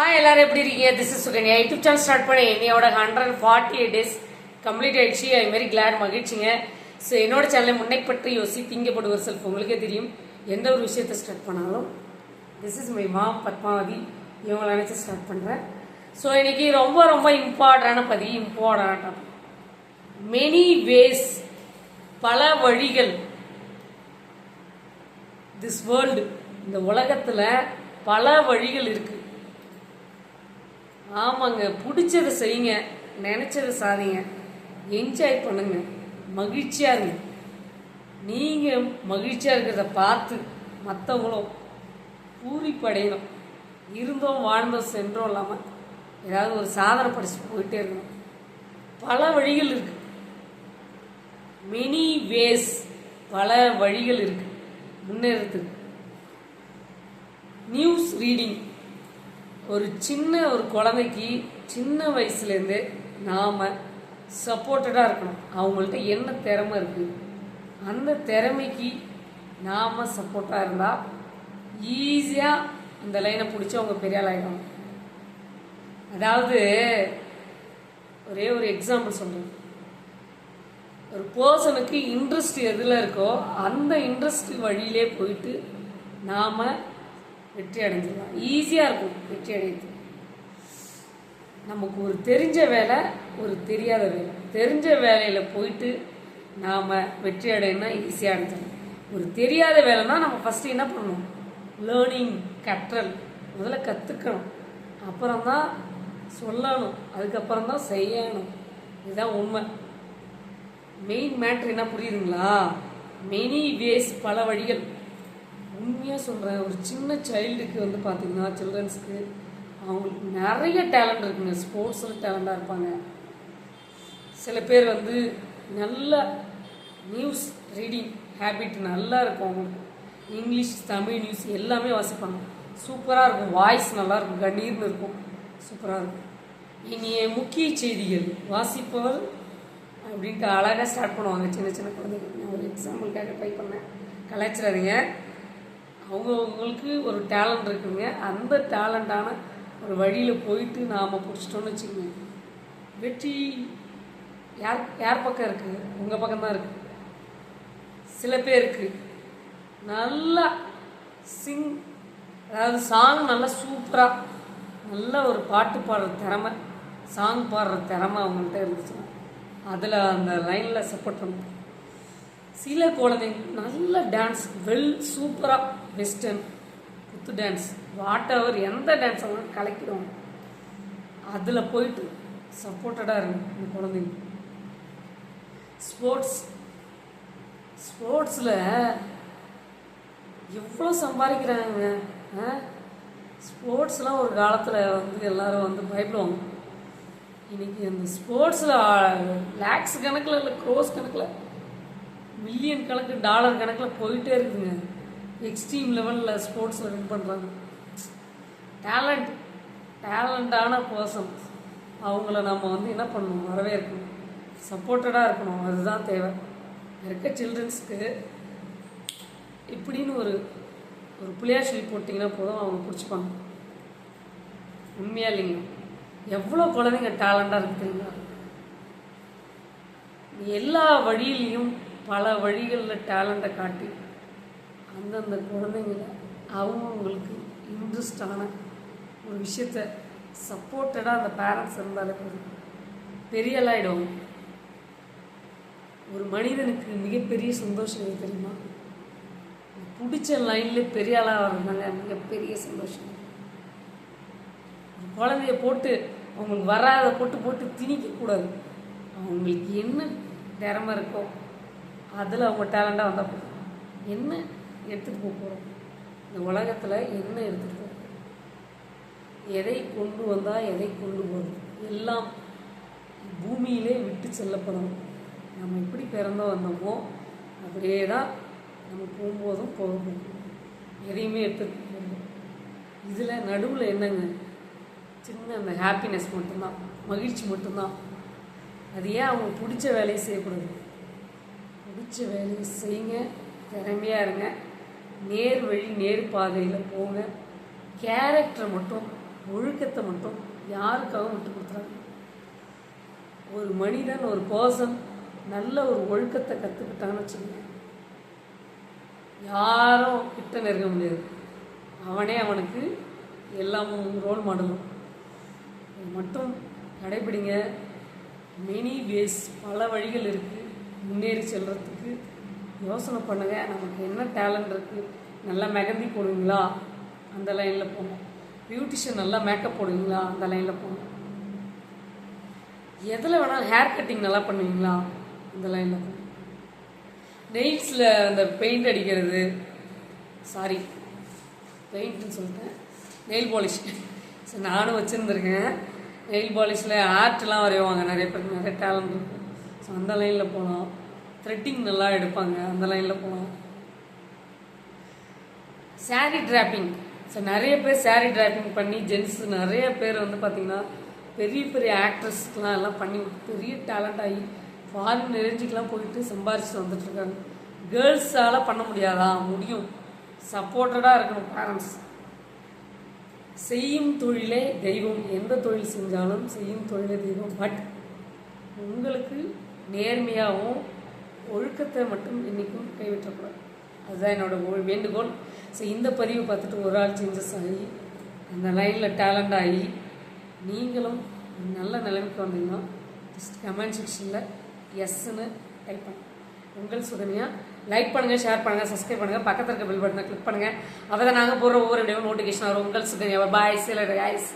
ஆ எல்லாரும் எப்படி இருக்கீங்க? This is Sukanya. YouTube channel start பண்ணி என்னையோட hundred forty eight days complete ஆயிடுச்சு அதுமாரி கிளாட் மகிழ்ச்சிங்க. ஸோ என்னோட சேனலை முன்னை பற்றி யோசி திங்கப்படு ஒரு செல்ஃப் உங்களுக்கே தெரியும். எந்த ஒரு விஷயத்தை ஸ்டார்ட் பண்ணாலும் திஸ் இஸ் மை மா பத்மாவதி இவங்களை நினச்சி ஸ்டார்ட் பண்ணுறேன் ஸோ இன்னைக்கு ரொம்ப ரொம்ப இம்பார்ட்டண்டான பதிவு இம்பார்ட்டன்ட் டாபிக் மெனி வேஸ் பல வழிகள் திஸ் வேர்ல்டு இந்த உலகத்தில் பல வழிகள் இருக்குது ஆமாங்க பிடிச்சதை செய்யுங்க நினச்சதை சாதிங்க. என்ஜாய் பண்ணுங்க மகிழ்ச்சியாக இருங்க. நீங்கள் மகிழ்ச்சியாக இருக்கிறத பார்த்து மற்றவங்களும் பூரிப்படையணும். இருந்தோம் வாழ்ந்தோம் சென்றோம் இல்லாமல் ஏதாவது ஒரு சாதனை படிச்சு போயிட்டே இருக்கணும். பல வழிகள் இருக்கு. மெனி வேஸ் பல வழிகள் இருக்கு. முன்னேறதுக்கு நியூஸ் ரீடிங் ஒரு சின்ன ஒரு குழந்தைக்கு சின்ன வயசுலேருந்தே நாம் சப்போர்ட்டடாக இருக்கணும். அவங்கள்ட்ட என்ன திறமை இருக்குது அந்த திறமைக்கு நாம் சப்போர்ட்டாக இருந்தால் ஈஸியாக அந்த லைனை பிடிச்சி அவங்க பெரிய ஆள் ஆகிடும் அதாவது ஒரே ஒரு எக்ஸாம்பிள் சொல்கிறேன் ஒரு பர்சனுக்கு இன்ட்ரெஸ்ட் எதில் இருக்கோ அந்த இன்ட்ரெஸ்ட் வழியிலே போயிட்டு நாம் வெற்றி அடைஞ்சிடலாம். ஈஸியாக இருக்கும் வெற்றி அடையிறது நமக்கு ஒரு தெரிஞ்ச வேலை ஒரு தெரியாத வேலை. தெரிஞ்ச வேலையில் போயிட்டு நாம் வெற்றி அடையணும்னா ஈஸியாக அடைஞ்சிடலாம் ஒரு தெரியாத வேலைன்னா நம்ம ஃபஸ்ட்டு என்ன பண்ணணும்? லேர்னிங் கற்றல். முதல்ல கற்றுக்கணும் அப்புறம்தான் சொல்லணும். அதுக்கப்புறம் தான் செய்யணும். இதுதான் உண்மை. மெயின் மேட்ரு என்ன புரியுதுங்களா? மெனி வேஸ் பல வழிகள். உண்மையாக சொல்கிறேன் ஒரு சின்ன சைல்டுக்கு வந்து பார்த்திங்கன்னா சில்ட்ரன்ஸ்க்கு அவங்களுக்கு நிறைய டேலண்ட் இருக்குங்க. ஸ்போர்ட்ஸில் டேலண்டாக இருப்பாங்க. சில பேர் வந்து நல்ல நியூஸ் ரீடிங் ஹேபிட் நல்லா இருக்கும் அவங்களுக்கு. இங்கிலீஷ் தமிழ் நியூஸ் எல்லாமே வாசிப்பாங்க. சூப்பராக இருக்கும். வாய்ஸ் நல்லாயிருக்கும் கண்ணீர்னு இருக்கும். சூப்பராக இருக்கும். இனிய முக்கிய செய்திகள். வாசிப்பவர் அப்படின்ட்டு அழகாக ஸ்டார்ட் பண்ணுவாங்க. சின்ன சின்ன குழந்தைங்க நான் ஒரு எக்ஸாம்பிளுக்காக ட்ரை பண்ணேன். கலாய்ச்சிடாதீங்க. அவங்கவுங்களுக்கு ஒரு டேலண்ட் இருக்குங்க. அந்த டேலண்டான ஒரு வழியில் போயிட்டு நாம் பிடிச்சிட்டோம்னு வச்சுக்கோங்க. வெற்றி யார் யார் பக்கம் இருக்குது உங்கள் பக்கம்தான் இருக்குது சில பேருக்கு நல்லா சிங் அதாவது சாங் நல்லா சூப்பராக நல்ல ஒரு பாட்டு பாடுற திறமை சாங் பாடுற திறமை அவங்கள்ட்ட இருந்துச்சுன்னா அதில் அந்த லைனில் சப்போர்ட் பண்ணும் சில குழந்தைங்க நல்ல டான்ஸ் வெல் சூப்பராக வெஸ்டர்ன் குத்து டான்ஸ் வாட் எவர் எந்த டான்ஸ் அவங்க கலக்கிடும் அதில் போயிட்டு சப்போர்ட்டடாக இருங்க இந்த குழந்தைங்க. ஸ்போர்ட்ஸ் ஸ்போர்ட்ஸில் எவ்வளோ சம்பாதிக்கிறாங்க ஸ்போர்ட்ஸ்லாம் ஒரு காலத்தில் வந்து எல்லாரும் வந்து பயப்படுவாங்க. இன்னைக்கு அந்த ஸ்போர்ட்ஸில் லேக்ஸ் கணக்கில் இல்லை க்ரோஸ் கணக்கில் மில்லியன் கணக்கு டாலர் கணக்கில் போயிட்டே இருக்குதுங்க. எக்ஸ்ட்ரீம் லெவலில் ஸ்போர்ட்ஸில் வின் பண்ணுறாங்க டேலண்ட் டேலண்டான பர்சன் அவங்கள நம்ம வந்து என்ன பண்ணணும்? வரவேற்கணும். சப்போர்ட்டடாக இருக்கணும். அதுதான் தேவை. இருக்க சில்ட்ரன்ஸ்க்கு இப்படின்னு ஒரு ஒரு புளியார் போட்டிங்கன்னா போதும் அவங்க பிடிச்சிப்பாங்க. உண்மையாக இல்லைங்க எவ்வளோ குழந்தைங்க டேலண்டாக இருக்குதுங்களா எல்லா வழியிலையும் பல வழிகளில் டேலண்ட்டை காட்டி அந்தந்த குழந்தைங்கள அவங்கவுங்களுக்கு இன்ட்ரெஸ்டான ஒரு விஷயத்த சப்போர்ட்டடாக அந்த பேரண்ட்ஸ் இருந்தாலே போதும். பெரிய ஆளாயிடும் ஒரு மனிதனுக்கு மிகப்பெரிய சந்தோஷம் எது தெரியுமா? பிடிச்ச லைனில் பெரிய ஆளாக வர்றதாங்க மிகப்பெரிய சந்தோஷம். குழந்தைய போட்டு அவங்களுக்கு வராத போட்டு போட்டு திணிக்கக்கூடாது. அவங்களுக்கு என்ன திறமை இருக்கோ அதில் அவங்க டேலண்டாக வந்தால் போதும். என்ன எடுத்துகிட்டு போக போகிறோம் இந்த உலகத்தில் என்ன எடுத்துகிட்டு போகிறோம் எதை கொண்டு வந்தால் எதை கொண்டு போகிறது எல்லாம் பூமியிலே விட்டு செல்லப்படும் நம்ம எப்படி பிறந்து வந்தோமோ அப்படியே தான் நம்ம போகும்போதும் போக எதையுமே எடுத்துகிட்டு போகணும் இதில் நடுவில் என்னங்க? சின்ன அந்த ஹாப்பினஸ் மட்டும்தான். மகிழ்ச்சி மட்டும்தான். அது ஏன் அவங்க பிடிச்ச வேலையை செய்யக்கூடாது? பிடிச்ச வேலையை செய்யுங்க. திறமையாக இருங்க. நேர் வழி நேர் பாதையில் போங்க. கேரக்டரை மட்டும் ஒழுக்கத்தை மட்டும் யாருக்காகவும் விட்டு கொடுத்துறாங்க ஒரு மனிதன் ஒரு பர்சன் நல்ல ஒரு ஒழுக்கத்தை கற்றுக்கிட்டான்னு வச்சுக்கோங்க. யாரும் கிட்ட நெருங்க முடியாது. அவனே அவனுக்கு எல்லாமும் ரோல் மாடலும் மட்டும் கடைபிடிங்க. மெனி வேஸ் பல வழிகள் இருக்குது முன்னேறி செல்றதுக்கு யோசனை பண்ணுங்க. நமக்கு என்ன டேலண்ட் இருக்குது நல்லா மெகந்தி போடுவீங்களா? அந்த லைனில் போங்க. பியூட்டிஷியன் நல்லா மேக்கப் போடுவீங்களா? அந்த லைனில் போங்க. எதில் வேணாலும் ஹேர் கட்டிங் நல்லா பண்ணுவீங்களா? அந்த லைனில் போங்க. நெயில்ஸில் அந்த பெயிண்ட் அடிக்கிறது. சாரி பெயிண்ட்னு சொல்லிட்டேன். நெயில் பாலிஷ் சரி நானும் வச்சுருந்துருக்கேன். நெயில் பாலிஷில் ஆர்ட்லாம் வரைவாங்க. நிறைய பேருக்கு நிறைய டேலண்ட் இருக்கும் ஸோ அந்த லைனில் போகலாம் த்ரெட்டிங் நல்லா எடுப்பாங்க. அந்த லைனில் போகலாம் saree டிராப்பிங் ஸோ நிறைய பேர் saree டிராப்பிங் பண்ணி ஜென்ஸ் நிறைய பேர் வந்து பார்த்திங்கன்னா பெரிய பெரிய ஆக்ட்ரஸ்க்கெலாம் எல்லாம் பண்ணி பெரிய டேலண்ட் ஆகி ஃபாரின் ரேஞ்சுக்கெலாம் போயிட்டு சம்பாரிச்சுட்டு வந்துட்டுருக்காங்க கேர்ள்ஸால் பண்ண முடியாதா? முடியும். சப்போர்ட்டடாக இருக்கணும் பேரண்ட்ஸ் செய்யும் தொழிலே தெய்வம். எந்த தொழில் செஞ்சாலும் செய்யும் தொழிலே தெய்வம். பட் உங்களுக்கு நேர்மையாகவும் ஒழுக்கத்தை மட்டும் என்றைக்கும் கைவிட்டக்கூடாது. அதுதான் என்னோட வேண்டுகோள். ஸோ இந்த பதிவு பார்த்துட்டு ஒரு ஆள் சேஞ்சஸ் ஆகி அந்த லைனில் டேலண்ட் ஆகி நீங்களும் நல்ல நிலைமைக்கு வந்தீங்கன்னா ஜஸ்ட் கமெண்ட் செக்ஷனில் எஸ்ன்னு டைப் பண்ணுங்க உங்கள் சுகன்யா லைக் பண்ணுங்கள் ஷேர் பண்ணுங்கள் சப்ஸ்கிரைப் பண்ணுங்கள் பக்கத்தில் இருக்க பில் பட்டனை கிளிக் பண்ணுங்கள் அப்போ தான் நாங்கள் போடுற ஒவ்வொரு வீடியோ நோட்டிஃபிகேஷன் வரும். உங்கள் சுகன்யா பாய் இல்லை guys.